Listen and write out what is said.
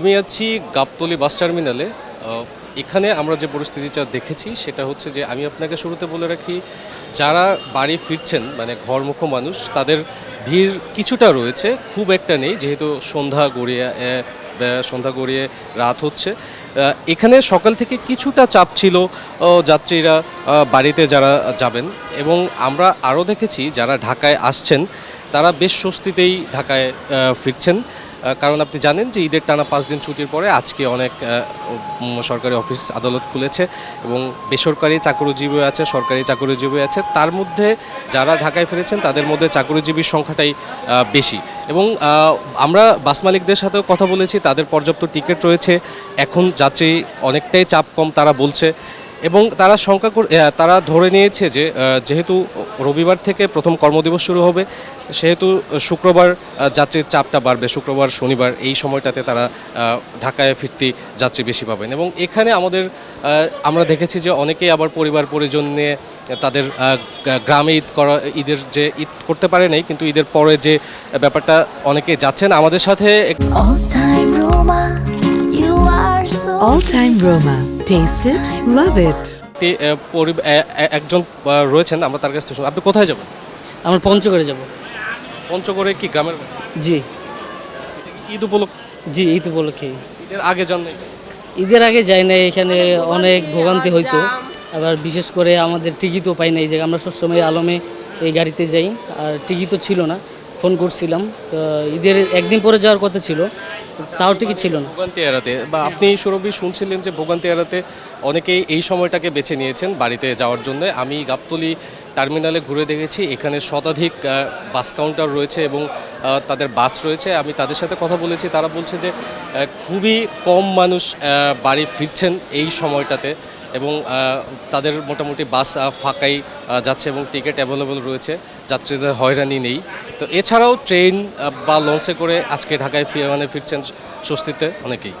আমি আছি গাবতলি বাস টার্মিনালে। এখানে আমরা যে পরিস্থিতিটা দেখেছি সেটা হচ্ছে যে আমি আপনাকে শুরুতে বলে রাখি, যারা বাড়ি ফিরছেন মানে ঘরমুখ মানুষ, তাদের ভিড় কিছুটা রয়েছে, খুব একটা নেই, যেহেতু সন্ধ্যা গড়িয়ে সন্ধ্যা গড়িয়ে রাত হচ্ছে। এখানে সকাল থেকে কিছুটা চাপ ছিল যাত্রীরা বাড়িতে যারা যাবেন এবং আমরা আরও দেখেছি, যারা ঢাকায় আসছেন, তারা বেশ স্বস্তিতেই ঢাকায় ফিরছেন। কারণ আপনি জানেন যে ঈদের টানা পাঁচ দিন ছুটির পরে আজকে অনেক সরকারি অফিস আদালত খুলেছে এবং বেসরকারি চাকরিজীবী আছে, সরকারি চাকরিজীবী আছে। তার মধ্যে যারা ঢাকায় ফিরেছেন, তাদের মধ্যে চাকরিজীবীর সংখ্যাটাই বেশি। এবং আমরা বাস মালিকদের সাথেও কথা বলেছি, তাদের পর্যাপ্ত টিকিট রয়েছে। এখন যাত্রী অনেকটাই চাপ কম, তারা বলছে। এবং তারা শঙ্কা করে তারা ধরে নিয়েছে যে যেহেতু রবিবার থেকে প্রথম কর্মদিবস শুরু হবে সেহেতু শুক্রবার যাত্রীর চাপটা বাড়বে শুক্রবার শনিবার এই সময়টাতে তারা ঢাকায় ফিরতি যাত্রী বেশি পাবেন। এবং এখানে আমাদের আমরা দেখেছি যে অনেকেই আবার পরিবার পরিজন নিয়ে তাদের গ্রামে ঈদ করা ঈদের যে ঈদ করতে পারে নাই কিন্তু ঈদের পরে যে ব্যাপারটা অনেকে যাচ্ছেন আমাদের সাথে All time Roma, Taste it, love it. একজন রয়েছেন আমরা তার কাছ থেকে আপনি কোথায় যাবেন? আমরা পঞ্চগড়ে যাব। পঞ্চগড়ে কি গ্রামের জি। ঈদ উপলক্ষে জি ঈদ উপলক্ষে ঈদের আগে যান ঈদের আগে যাই না এখানে অনেক ভোগান্তি হইতো। আবার বিশেষ করে আমাদের টিকিটও পাই না এই জায়গায় আমরা সবসময় আলমে এই গাড়িতে যাই। আর টিকিটও ছিল না। ফোন করছিলাম। তো ঈদের একদিন পরে যাওয়ার কথা ছিল, তাও টিকিট ছিল না। ভোগান্তি এড়াতে বা আপনি সৌরভী শুনছিলেন যে ভোগান্তি এড়াতে অনেকেই এই সময়টাকে বেছে নিয়েছেন বাড়িতে যাওয়ার জন্য। আমি গাবতলি টার্মিনালে ঘুরে দেখেছি, এখানে শতাধিক বাস কাউন্টার রয়েছে এবং তাদের বাস রয়েছে। আমি তাদের সাথে কথা বলেছি। তারা বলছে যে খুবই কম মানুষ বাড়ি ফিরছেন এই সময়টাতে এবং তাদের মোটামুটি বাস ফাঁকাই যাচ্ছে এবং টিকিট অ্যাভেলেবল রয়েছে। যাত্রীদের হয়রানি নেই। তো এছাড়াও ট্রেন বা লঞ্চে করে আজকে ঢাকায় ফিরে মানে ফিরছেন স্বস্তিতে অনেকেই।